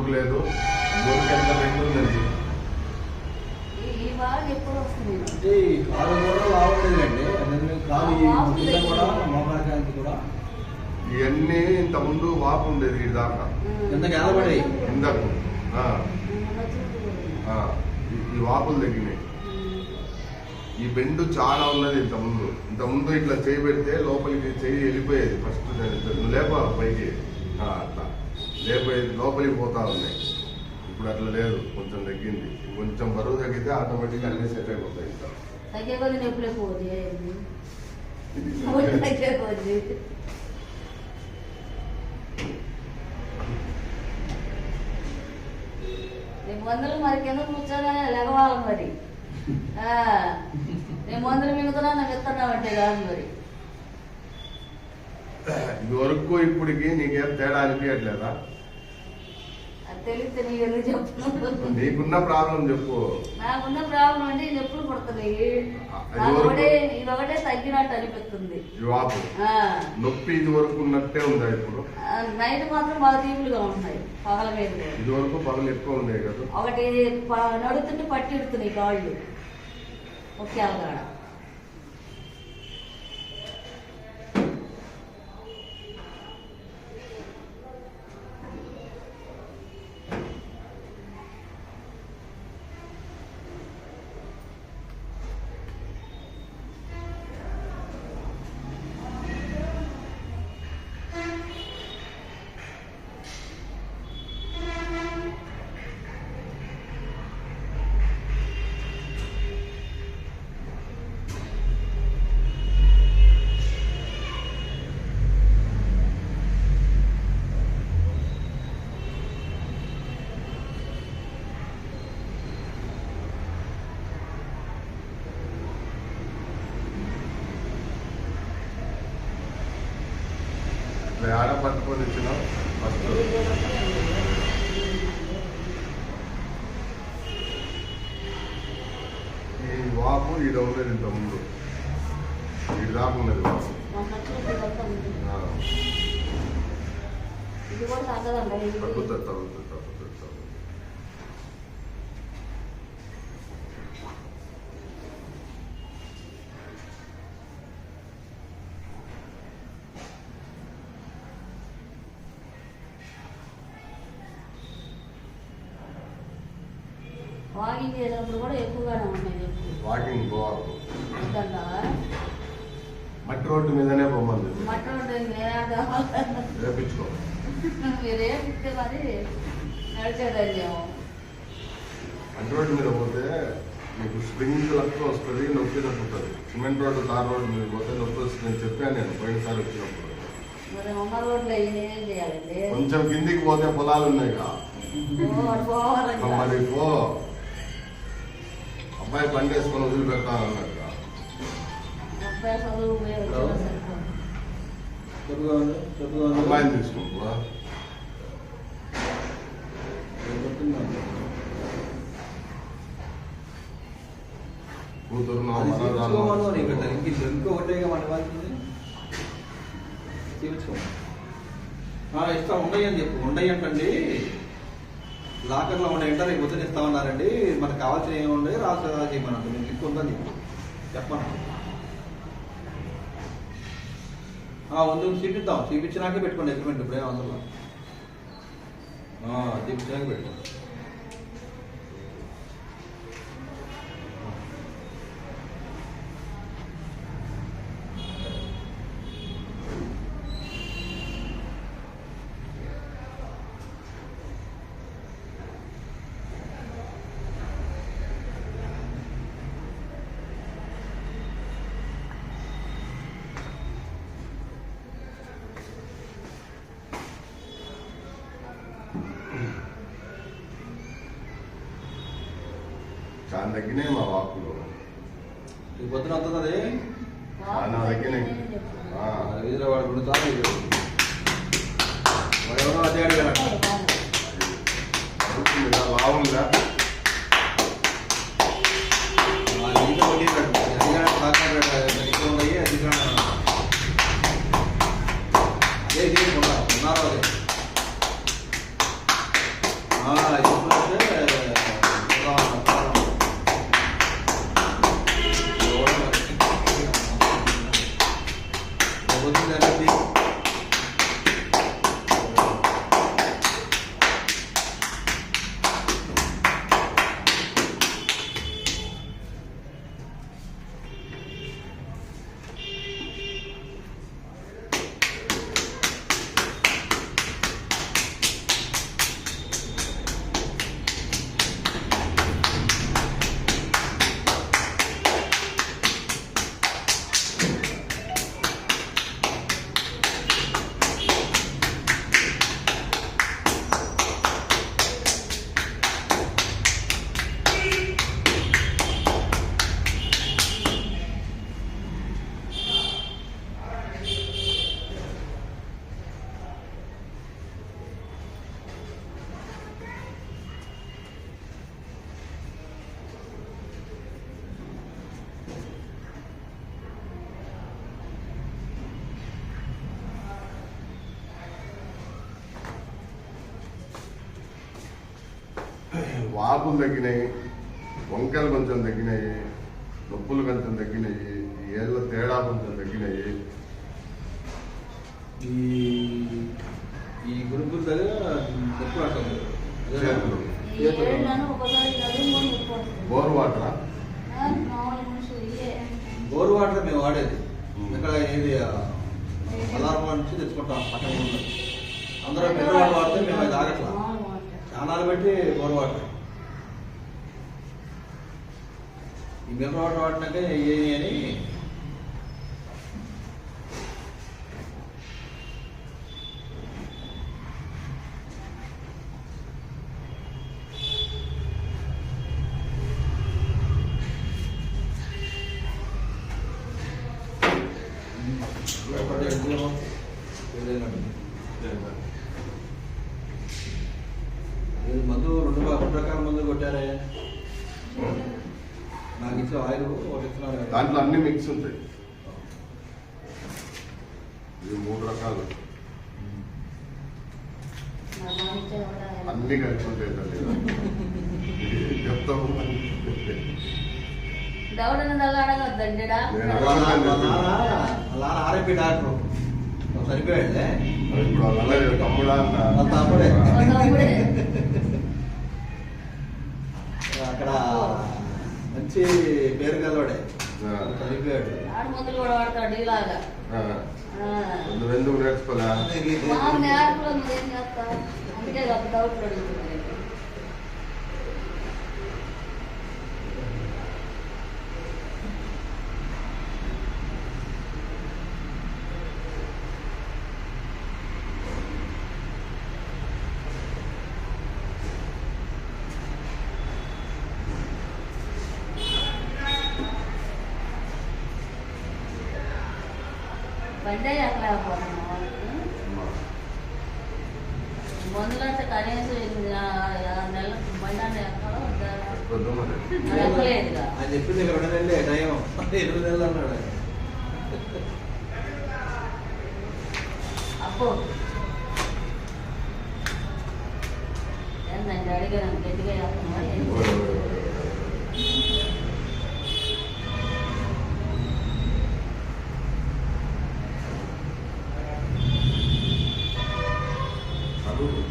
ఎందుకు లేదు. ఊరికి ఎంత వస్తుంది? అంటే ఈ కాలు కూడా లావట్లేదండి. అందుకని కాలు ఈ ముద్ద కూడా మోకానికి కూడా. ఇవన్నీ ఇంత ముందు వాపు ఉండేది ఈ దాకా. ఎంత ఆ, ఆ, ఈ- వాపులు తగ్గినాయి. ఈ బెండు చాలా ఉన్నది ఇంత ముందు ఇంత ముందు ఇట్లా చేయి పెడితే లోపలికి చెయ్యి వెళ్ళిపోయేది. ఫస్ట్ నువ్వు లేప పైకి? ఆ, అట్లా. లేపోయేది లోపలికి పోతా ఉన్నాయి. ఇప్పుడు అట్లా లేదు కొంచెం తగ్గింది. కొంచెం బరువు తగ్గితే ఆటోమేటిక్గా అన్ని సెట్ అయిపోతాయి. రేపు మందులు మరి కింద కూర్చొని లెగవాలి మరి. ఆ, నేను మందులు మిగుతున్నా నాకు ఇస్తున్నామంటే కాదు మరి ఇది వరకు ఇప్పటికి నీకేం తేడా అనిపించట్లేదా నీకున్న ప్రాబ్లం చెప్పు. నాకున్న ప్రాబ్లం అంటే ఎప్పుడు పుడుతుంది? అది నాకు వరకు- ఒకటే ఇది ఒకటే తగ్గినట్టు అనిపిస్తుంది. వాపు నొప్పి ఇది వరకు ఉన్నట్టే ఉందా ఇప్పుడు? నైట్ మాత్రం బాగా తీపులుగా ఉంటున్నాయి పగల మీద. ఇది వరకు పగలు ఎక్కువ ఉండే కదా? ఒకటి నడుతుంటే పట్టి ఇడుతున్నాయి కాళ్ళు. ఒకే అలగాడ పట్టుకొని వచ్చినావు ఫస్ట్ ఈ వాపు ఈడ ఉండేది ఇంత ముందు ఈడ దాకా ఉన్నది వాపు. తగ్గుతుంది తగ్గుతుంది తగ్గుతుంది తగ్గుతుంది వాకింగ్ చేసినప్పుడు కూడా ఎక్కువగానే ఎక్కువ వాకింగ్ పోవాలి? మట్టి రోడ్డు మీదనే ఉంటుంది నేనే కావాలి రేపించుకో మీరేం ఇస్తే మరి నడిచేదండి మట్టి రోడ్డు మీద పోతే మీకు స్ప్రింగ్ లెక్క వస్తుంది నొప్పి తగ్గుతుంది. సిమెంట్ రోడ్డు తార్ రోడ్డు మీద పోతే నొప్పి వస్తుంది అని చెప్పాను నేను పోయినసారి వచ్చినప్పుడు. కొంచెం కిందికి పోతే పొలాలు ఉన్నాయి కదా మరి పో. అబ్బాయి బండి వేసుకొని వదిలిపెడతాను అన్నట్టు అబ్బాయి చదువు పోయి వచ్చినా సరిపోదు. చెప్పుగా ఉంది చెప్పుగా ఉంది అబ్బాయిని తీసుకుంటా కూతురు ఇస్తాం ఉండయి అని చెప్పు. ఉండయి అంటండి లాకర్లో ఉండే అంటే రేపు పొద్దున ఇస్తామన్నారండి మనకు కావాల్సిన ఏమి ఉండే రాసి చేయమన్నట్టు నేను లిస్ట్ ఉందని చెప్పు. చెప్పండి ఉంది చూపిద్దాం. చూపించినాకే పెట్టుకోండి అగ్రిమెంట్ ఇప్పుడే అందులో. చూపించినాక పెట్టుకోండి. చాలా తగ్గినాయి మా వాకులు పొద్దున వస్తుంది నా ఆ, వీధిలో వాడు. వాడు ఎవరో అదే అడిగారు. లావుందా ఉన్నాయి, అది కొన్నా- ఉన్నారో అదే. వాపులు తగ్గినాయి వంకలు కొంచెం తగ్గినాయి నొప్పులు కొంచెం తగ్గినాయి ఏళ్ళ తేడా కొంచెం తగ్గినాయి. ఈ ఈ నొప్పి బోర్ వాటరా? బోర్ వాటర్ మేము వాడేది. ఇక్కడ ఏది అలారం నుంచి తెచ్చుకుంటాం పక్కన. అందరూ వాటర్ వాడితే మేము అది వాటర్. చానాలు పెట్టి బోర్ వాటర్. ఈ మినరల్ వాటర్ వాడినాక ఏ అని మందు రెండు రకాల మందులు కొట్టారే? దాంట్లో అన్ని మిక్స్ ఉంటాయి. ఇది మూడు రకాలు. అన్ని కలిసి ఉంటాయి చెప్తాము ఆర్ఎంపీ డాక్టర్. సరిపోయాడులే? ఇప్పుడు తమ్ముడే. తమ్ముడే. అక్కడ మంచి పేరు గలవాడే. ఆ. చనిపోయాడు ఆడు మందులు కూడా వాడతాడు ఇలాగా. ఎందుకు నేర్చుకోలే అందుకే డౌట్లు అడుగుతున్నాను బండే ఎక్కలేకపోతున్నాం వాళ్ళకి. మందులు అంటే కనీసం నెలలకు బండి అంటే ఎక్కడో ఎక్కలేదుగా ఆయన చెప్పింది ఇక్కడ రెండు నెలలే టైం ఎనిమిది నెలలు అన్నాడు ఆయన. అప్పు ఏంటంటే అడిగాను గట్టిగా చెప్తున్నాను